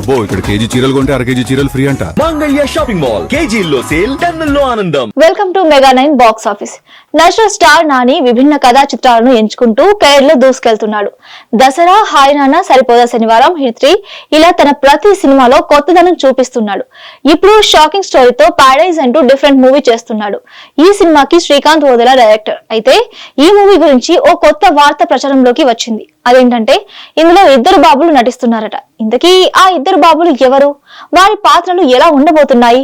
అబ్బో ఇక్కడ కేజీ చీరలు కొంటే అర కేజీ చీరలు ఫ్రీ అంట. Mangalya shopping mall. కేజీల్లో సేల్ టన్నుల్లో ఆనందం. Welcome to mega nine box office. National star Nani విభిన్న కథా చిత్రాలను ఎంచుకుంటూ కెరీర్లో దూసుకెళ్తున్నాడు. దసరా హాయ్ నాన్న సరిపోదా శనివారం హిట్ త్రీ ఇలా తన ప్రతి సినిమాలో కొత్తదనం చూపిస్తున్నాడు. ఇప్పుడు షాకింగ్ స్టోరీతో పాడైజ్ అంటూ డిఫరెంట్ మూవీ చేస్తున్నాడు. ఈ సినిమాకి శ్రీకాంత్ ఓదెల డైరెక్టర్. అయితే ఈ మూవీ గురించి ఓ కొత్త వార్త ప్రచారంలోకి వచ్చింది. అదేంటంటే ఇందులో ఇద్దరు బాబులు నటిస్తున్నారట. ఇంతకీ ఆ ఇద్దరు బాబులు ఎవరు? వారి పాత్రలు ఎలా ఉండబోతున్నాయి?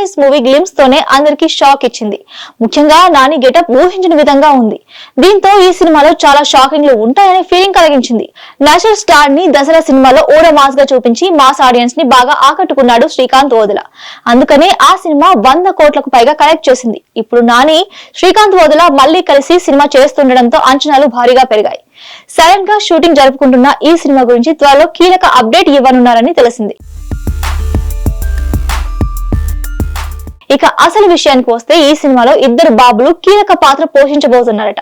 పారడైస్ మూవీ గ్లిమ్స్ తోనే అందరికి షాక్ ఇచ్చింది. ముఖ్యంగా నాని గెటప్ ఊహించిన విధంగా ఉంది. దీంతో ఈ సినిమాలో చాలా షాకింగ్లు ఉంటాయనే ఫీలింగ్ కలిగించింది. నేషనల్ స్టార్ని దసరా సినిమాలో ఓడో మాస్గా చూపించి మాస్ ఆడియన్స్ని బాగా ఆకట్టుకున్నాడు శ్రీకాంత్ ఓదుల. అందుకనే ఆ సినిమా వంద కోట్లకు పైగా కలెక్ట్ చేసింది. ఇప్పుడు నాని శ్రీకాంత్ ఓదుల మళ్ళీ కలిసి సినిమా చేస్తుండడంతో అంచనాలు భారీగా పెరిగాయి. సడన్గా షూటింగ్ జరుపుకుంటున్న ఈ సినిమా గురించి త్వరలో కీలక అప్డేట్ ఇవ్వనున్నారని తెలిసింది. ఇక అసలు విషయానికి వస్తే ఈ సినిమాలో ఇద్దరు బాబులు కీలక పాత్ర పోషించబోతున్నారట.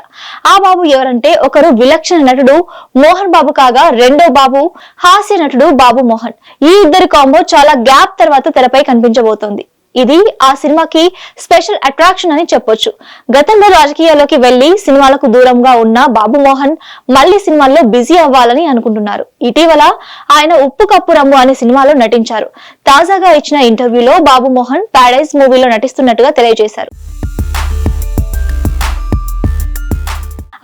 ఆ బాబు ఎవరంటే ఒకరు విలక్షణ నటుడు మోహన్ బాబు కాగా రెండో బాబు హాస్య నటుడు బాబు మోహన్. ఈ ఇద్దరు కాంబో చాలా గ్యాప్ తర్వాత తెరపై కనిపించబోతోంది. ఇది ఆ సినిమాకి స్పెషల్ అట్రాక్షన్ అని చెప్పొచ్చు. గతంలో రాజకీయాల్లోకి వెళ్ళి సినిమాలకు దూరంగా ఉన్న బాబు మోహన్ మళ్ళీ సినిమాల్లో బిజీ అవ్వాలని అనుకుంటున్నారు. ఇటీవల ఆయన ఉప్పు కప్పు రంగు అనే సినిమాలో నటించారు. తాజాగా ఇచ్చిన ఇంటర్వ్యూలో బాబు మోహన్ ప్యారడైజ్ మూవీలో నటిస్తున్నట్టుగా తెలియజేశారు.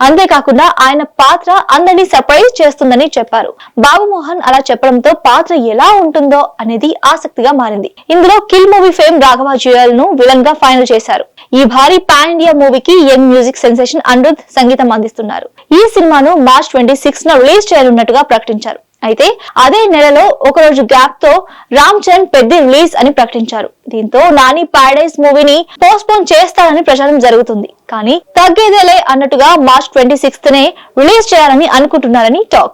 అంతేకాకుండా ఆయన పాత్ర అందరినీ సర్ప్రైజ్ చేస్తుందని చెప్పారు. బాబు మోహన్ అలా చెప్పడంతో పాత్ర ఎలా ఉంటుందో అనేది ఆసక్తిగా మారింది. ఇందులో కిల్ మూవీ ఫేమ్ రాఘవ జుయల్ను విలన్గా ఫైనల్ చేశారు. ఈ భారీ పాన్ ఇండియా మూవీకి యంగ్ మ్యూజిక్ సెన్సేషన్ అనిరుద్ సంగీతం అందిస్తున్నారు. ఈ సినిమాను మార్చ్ ట్వంటీ సిక్స్ న రిలీజ్ చేయనున్నట్టుగా ప్రకటించారు. అయితే అదే నెలలో ఒక రోజు గ్యాప్తో రామ్ చరణ్ పెద్ద రిలీజ్ అని ప్రకటించారు. దీంతో నాని పారడైజ్ మూవీని పోస్ట్ పోన్ చేస్తారని ప్రచారం జరుగుతుంది. కానీ తగ్గేదేలే అన్నట్టుగా మార్చ్ ట్వంటీ సిక్స్త్ నే రిలీజ్ చేయాలని అనుకుంటున్నారని టాక్.